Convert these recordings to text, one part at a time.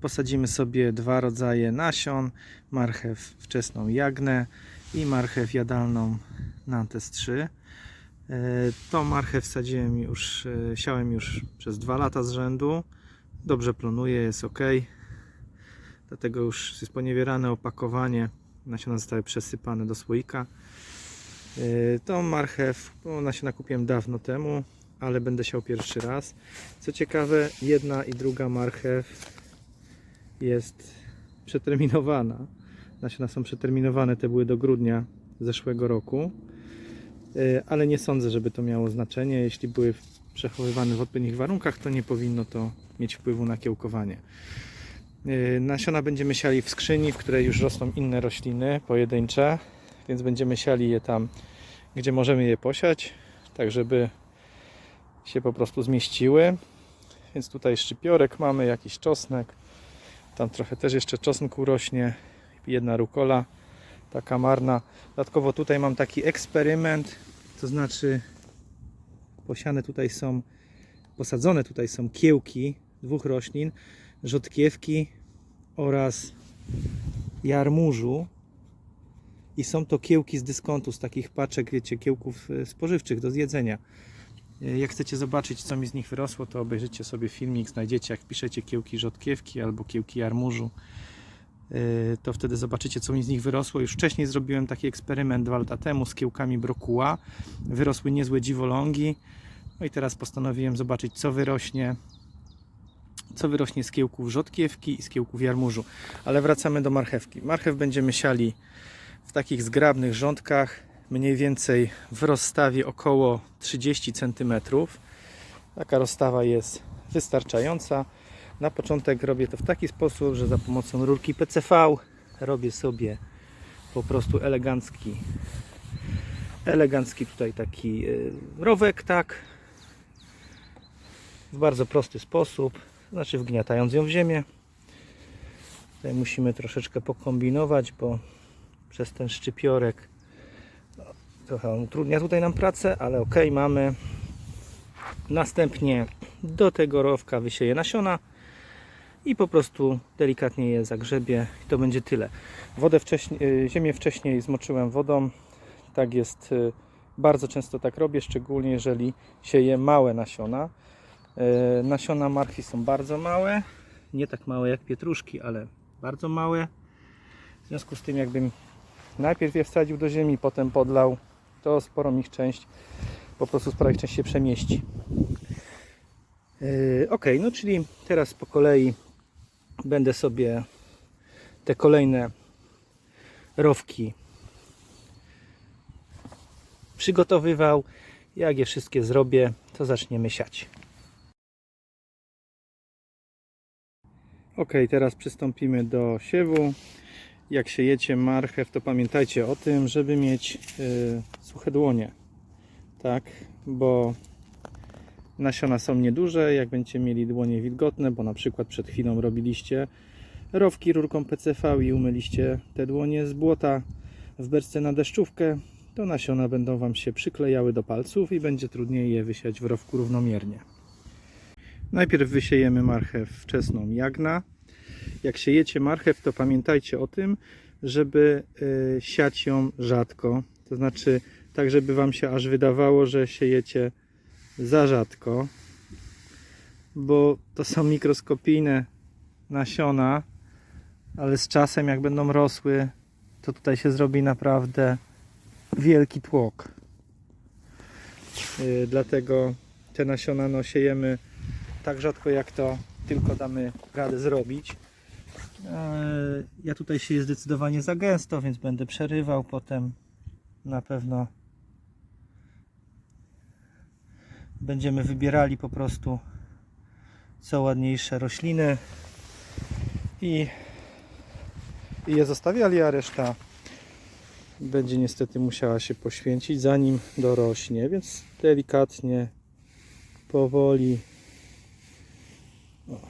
posadzimy sobie dwa rodzaje nasion, marchew wczesną jagnę i marchew jadalną Nantes 3. E, Tą marchew sadziłem już, e, siałem już przez dwa lata z rzędu. Dobrze plonuje, jest ok. Dlatego już jest poniewierane opakowanie. Nasiona zostały przesypane do słoika. E, Tą marchew, bo nasiona kupiłem dawno temu, ale będę siał pierwszy raz. Co ciekawe, jedna i druga marchew jest przeterminowana. Nasiona są przeterminowane, te były do grudnia zeszłego roku. E, Ale nie sądzę, żeby to miało znaczenie. Jeśli były przechowywane w odpowiednich warunkach, to nie powinno to mieć wpływu na kiełkowanie. E, Nasiona będziemy siali w skrzyni, w której już rosną inne rośliny pojedyncze, więc będziemy siali je tam, gdzie możemy je posiać, tak żeby się po prostu zmieściły. Więc tutaj szczypiorek mamy, jakiś czosnek. Tam trochę też jeszcze czosnku rośnie. Jedna rukola, taka marna. Dodatkowo tutaj mam taki eksperyment, to znaczy posiane tutaj są, posadzone tutaj są kiełki dwóch roślin, rzodkiewki oraz jarmużu. I są to kiełki z dyskontu, z takich paczek, wiecie, kiełków e, spożywczych do zjedzenia. E, Jak chcecie zobaczyć, co mi z nich wyrosło, to obejrzyjcie sobie filmik, znajdziecie, jak piszecie kiełki rzodkiewki albo kiełki jarmużu, e, to wtedy zobaczycie, co mi z nich wyrosło. Już wcześniej zrobiłem taki eksperyment dwa lata temu z kiełkami brokuła. Wyrosły niezłe dziwolągi. No i teraz postanowiłem zobaczyć, co wyrośnie, co wyrośnie z kiełków rzodkiewki i z kiełków jarmużu. Ale wracamy do marchewki. Marchew będziemy siali w takich zgrabnych rządkach, mniej więcej w rozstawie około 30 cm. Taka rozstawa jest wystarczająca. Na początek robię to w taki sposób, że za pomocą rurki PCV robię sobie po prostu elegancki elegancki tutaj taki y, rowek, tak w bardzo prosty sposób, znaczy wgniatając ją w ziemię. Tutaj musimy troszeczkę pokombinować, bo przez ten szczypiorek trochę on utrudnia tutaj nam pracę, ale ok, mamy. Następnie do tego rowka wysieję nasiona i po prostu delikatnie je zagrzebie i to będzie tyle. Wodę wcześniej, y, ziemię wcześniej zmoczyłem wodą. Tak jest, y, bardzo często tak robię, szczególnie jeżeli sieję małe nasiona. Y, Nasiona marchwi są bardzo małe, nie tak małe jak pietruszki, ale bardzo małe. W związku z tym jakbym najpierw je wsadził do ziemi, potem podlał, to sporą ich część, po prostu spora ich część się przemieści. Yy, ok, no czyli teraz po kolei będę sobie te kolejne rowki przygotowywał. Jak je wszystkie zrobię, to zaczniemy siać. Ok, teraz przystąpimy do siewu. Jak siejecie marchew, to pamiętajcie o tym, żeby mieć y, suche dłonie. Tak, bo nasiona są nieduże. Jak będziecie mieli dłonie wilgotne, bo na przykład przed chwilą robiliście rowki rurką PCV i umyliście te dłonie z błota w berce na deszczówkę, to nasiona będą Wam się przyklejały do palców i będzie trudniej je wysiać w rowku równomiernie. Najpierw wysiejemy marchew wczesną jagna. Jak siejecie marchew, to pamiętajcie o tym, żeby y, siać ją rzadko. To znaczy tak, żeby Wam się aż wydawało, że siejecie za rzadko, bo to są mikroskopijne nasiona, ale z czasem jak będą rosły, to tutaj się zrobi naprawdę wielki tłok. Yy, dlatego te nasiona no, siejemy tak rzadko jak to tylko damy radę zrobić. Yy, Ja tutaj sieję zdecydowanie za gęsto, więc będę przerywał potem na pewno będziemy wybierali po prostu co ładniejsze rośliny i, i je zostawiali, a reszta będzie niestety musiała się poświęcić zanim dorośnie, więc delikatnie, powoli. No,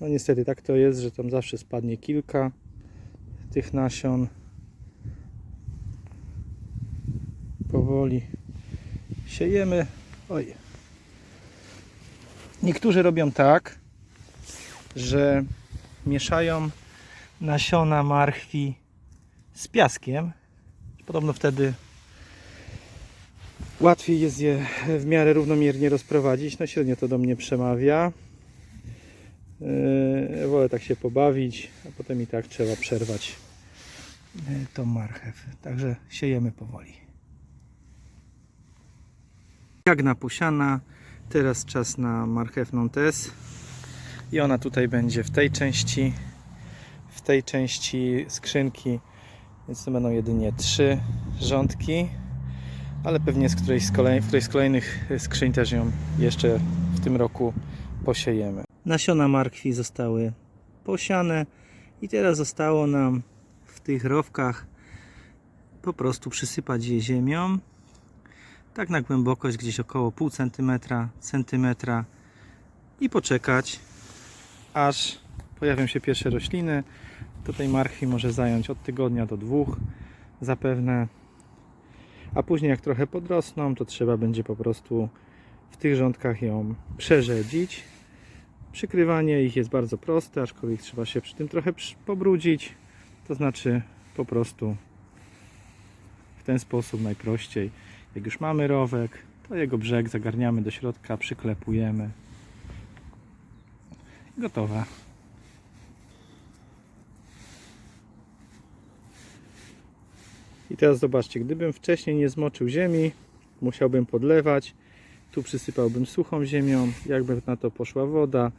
no niestety tak to jest, że tam zawsze spadnie kilka tych nasion. Powoli siejemy. Oj. Niektórzy robią tak, że mieszają nasiona marchwi z piaskiem. Podobno wtedy łatwiej jest je w miarę równomiernie rozprowadzić. No średnio to do mnie przemawia. Yy, wolę tak się pobawić, a potem i tak trzeba przerwać yy, tą marchew. Także siejemy powoli. Jagna posiana. Teraz czas na marchewną tez. I ona tutaj będzie w tej części, w tej części skrzynki. Więc to będą jedynie trzy rządki. Ale pewnie z którejś z, w którejś z kolejnych skrzyń też ją jeszcze w tym roku posiejemy. Nasiona markwi zostały posiane i teraz zostało nam w tych rowkach po prostu przysypać je ziemią tak na głębokość gdzieś około pół centymetra, centymetra i poczekać aż pojawią się pierwsze rośliny. To tej marchwi może zająć od tygodnia do dwóch zapewne. A później jak trochę podrosną, to trzeba będzie po prostu w tych rządkach ją przerzedzić. Przykrywanie ich jest bardzo proste, aczkolwiek trzeba się przy tym trochę pobrudzić. To znaczy po prostu w ten sposób najprościej. Jak już mamy rowek, to jego brzeg zagarniamy do środka, przyklepujemy. Gotowe. I teraz zobaczcie, gdybym wcześniej nie zmoczył ziemi, musiałbym podlewać. Tu przysypałbym suchą ziemią. Jakby na to poszła woda,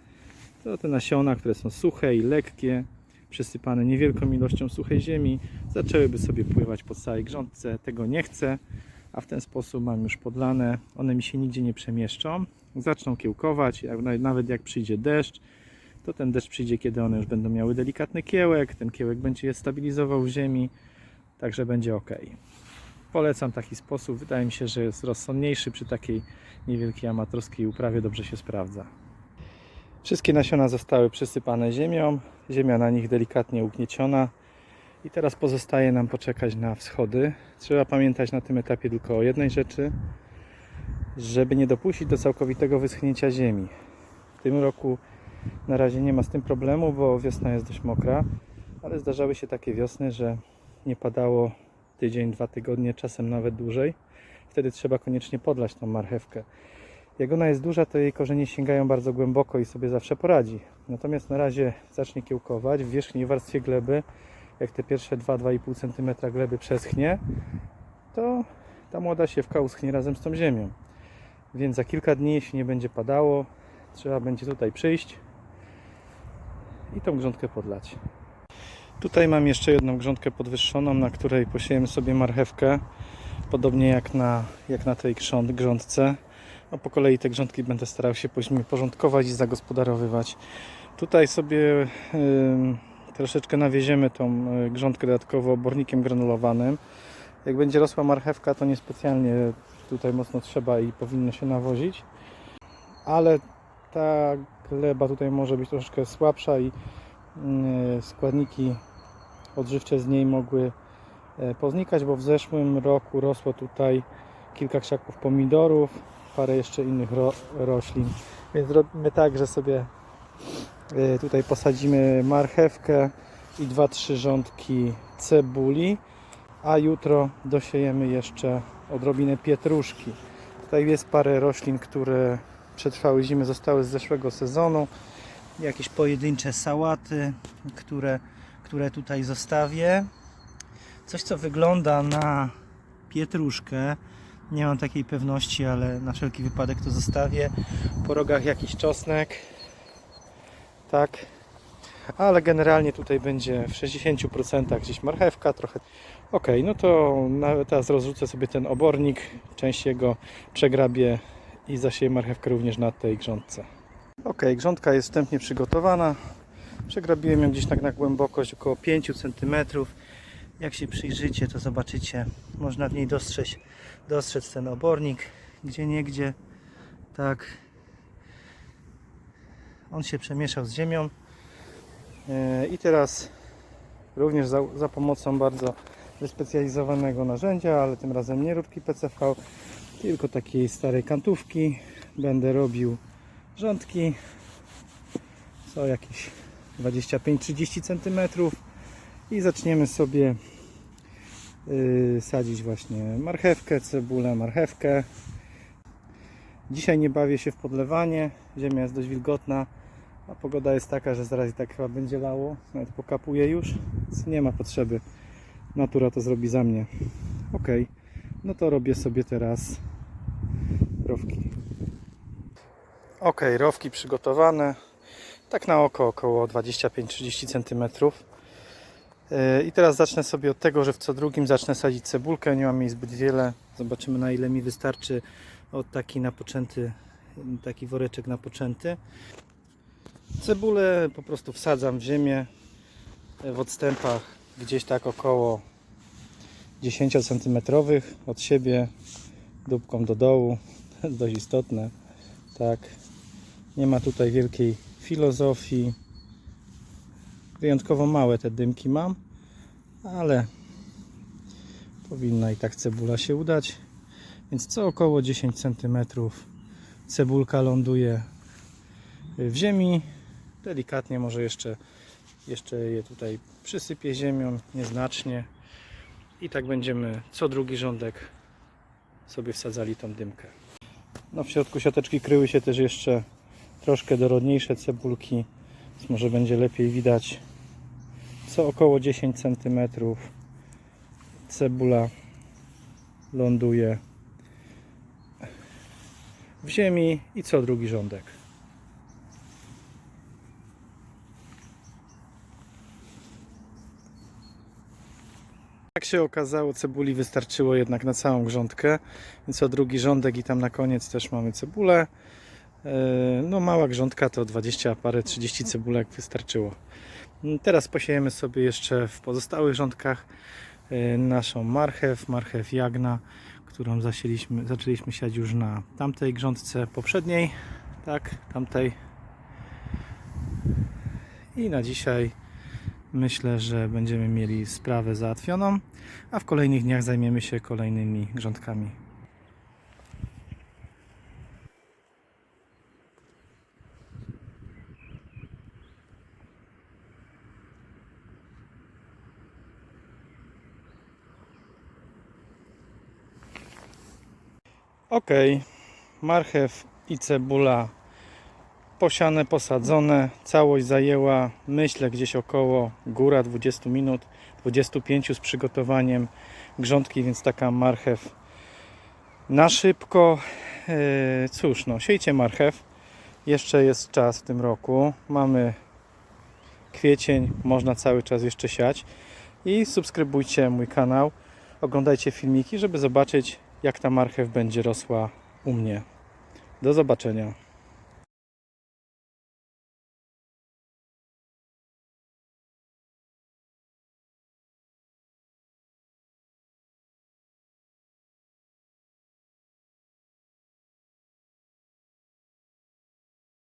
to te nasiona, które są suche i lekkie, przysypane niewielką ilością suchej ziemi, zaczęłyby sobie pływać po całej grządce. Tego nie chcę, a w ten sposób mam już podlane. One mi się nigdzie nie przemieszczą. Zaczną kiełkować, nawet jak przyjdzie deszcz, to ten deszcz przyjdzie, kiedy one już będą miały delikatny kiełek. Ten kiełek będzie je stabilizował w ziemi, także będzie ok. Polecam taki sposób. Wydaje mi się, że jest rozsądniejszy przy takiej niewielkiej amatorskiej uprawie, dobrze się sprawdza. Wszystkie nasiona zostały przysypane ziemią, ziemia na nich delikatnie ugnieciona i teraz pozostaje nam poczekać na wschody. Trzeba pamiętać na tym etapie tylko o jednej rzeczy, żeby nie dopuścić do całkowitego wyschnięcia ziemi. W tym roku na razie nie ma z tym problemu, bo wiosna jest dość mokra, ale zdarzały się takie wiosny, że nie padało tydzień, dwa tygodnie, czasem nawet dłużej. Wtedy trzeba koniecznie podlać tą marchewkę. Jak ona jest duża, to jej korzenie sięgają bardzo głęboko i sobie zawsze poradzi. Natomiast na razie zacznie kiełkować w wierzchniej warstwie gleby. Jak te pierwsze 2-2,5 cm gleby przeschnie, to ta młoda siewka uschnie razem z tą ziemią. Więc za kilka dni, jeśli nie będzie padało, trzeba będzie tutaj przyjść i tą grządkę podlać. Tutaj mam jeszcze jedną grządkę podwyższoną, na której posiejemy sobie marchewkę, podobnie jak na, jak na tej grząd, grządce. No, po kolei te grządki będę starał się później porządkować i zagospodarowywać. Tutaj sobie ym, troszeczkę nawieziemy tą y, grządkę dodatkowo obornikiem granulowanym. Jak będzie rosła marchewka, to niespecjalnie tutaj mocno trzeba i powinno się nawozić, ale ta gleba tutaj może być troszeczkę słabsza i y, składniki odżywcze z niej mogły e, poznikać, bo w zeszłym roku rosło tutaj kilka krzaków pomidorów, parę jeszcze innych ro, roślin. Więc robimy tak, że sobie e, tutaj posadzimy marchewkę i dwa, trzy rządki cebuli, a jutro dosiejemy jeszcze odrobinę pietruszki. Tutaj jest parę roślin, które przetrwały zimę, zostały z zeszłego sezonu. Jakieś pojedyncze sałaty, które, które tutaj zostawię. Coś, co wygląda na pietruszkę. Nie mam takiej pewności, ale na wszelki wypadek to zostawię. Po rogach jakiś czosnek. Tak. Ale generalnie tutaj będzie w 60% gdzieś marchewka, trochę. Ok, no to na- teraz rozrzucę sobie ten obornik, część jego przegrabię i zasieję marchewkę również na tej grządce. Ok, grządka jest wstępnie przygotowana. Przegrabiłem ją gdzieś tak na głębokość około 5 cm. Jak się przyjrzycie, to zobaczycie, można w niej dostrzec, dostrzec ten obornik, gdzie niegdzie. Tak. On się przemieszał z ziemią. E, I teraz również za, za pomocą bardzo wyspecjalizowanego narzędzia, ale tym razem nie rurki PCV, tylko takiej starej kantówki będę robił rządki co jakieś 25-30 cm i zaczniemy sobie yy, sadzić właśnie marchewkę, cebulę, marchewkę. Dzisiaj nie bawię się w podlewanie, ziemia jest dość wilgotna, a pogoda jest taka, że zaraz i tak chyba będzie lało, nawet pokapuje już, więc nie ma potrzeby. Natura to zrobi za mnie. Ok, no to robię sobie teraz rowki. Ok, rowki przygotowane. Tak na oko około 25-30 cm. Yy, I teraz zacznę sobie od tego, że w co drugim zacznę sadzić cebulkę. Nie mam jej zbyt wiele. Zobaczymy na ile mi wystarczy od taki napoczęty, taki woreczek napoczęty. Cebulę po prostu wsadzam w ziemię w odstępach gdzieś tak około 10 cm od siebie dupką do dołu. To jest dość istotne. Tak. Nie ma tutaj wielkiej filozofii. Wyjątkowo małe te dymki mam, ale powinna i tak cebula się udać. Więc co około 10 cm cebulka ląduje w ziemi. Delikatnie może jeszcze, jeszcze je tutaj przysypię ziemią, nieznacznie. I tak będziemy co drugi rządek sobie wsadzali tą dymkę. No w środku siateczki kryły się też jeszcze troszkę dorodniejsze cebulki, więc może będzie lepiej widać. Co około 10 cm cebula ląduje w ziemi i co drugi rządek. Jak się okazało, cebuli wystarczyło jednak na całą grządkę, więc co drugi rządek i tam na koniec też mamy cebulę. E, No mała grządka to 20 parę 30 cebulek wystarczyło. Teraz posiejemy sobie jeszcze w pozostałych rządkach e, naszą marchew, marchew jagna, którą zasieliśmy, zaczęliśmy siać już na tamtej grządce poprzedniej, tak, tamtej. I na dzisiaj myślę, że będziemy mieli sprawę załatwioną, a w kolejnych dniach zajmiemy się kolejnymi grządkami. Ok, marchew i cebula posiane, posadzone. Całość zajęła, myślę, gdzieś około góra 20 minut, 25 z przygotowaniem grządki, więc taka marchew na szybko. E, Cóż, no, siejcie marchew. Jeszcze jest czas w tym roku. Mamy kwiecień, można cały czas jeszcze siać. I subskrybujcie mój kanał. Oglądajcie filmiki, żeby zobaczyć, jak ta marchew będzie rosła u mnie. Do zobaczenia.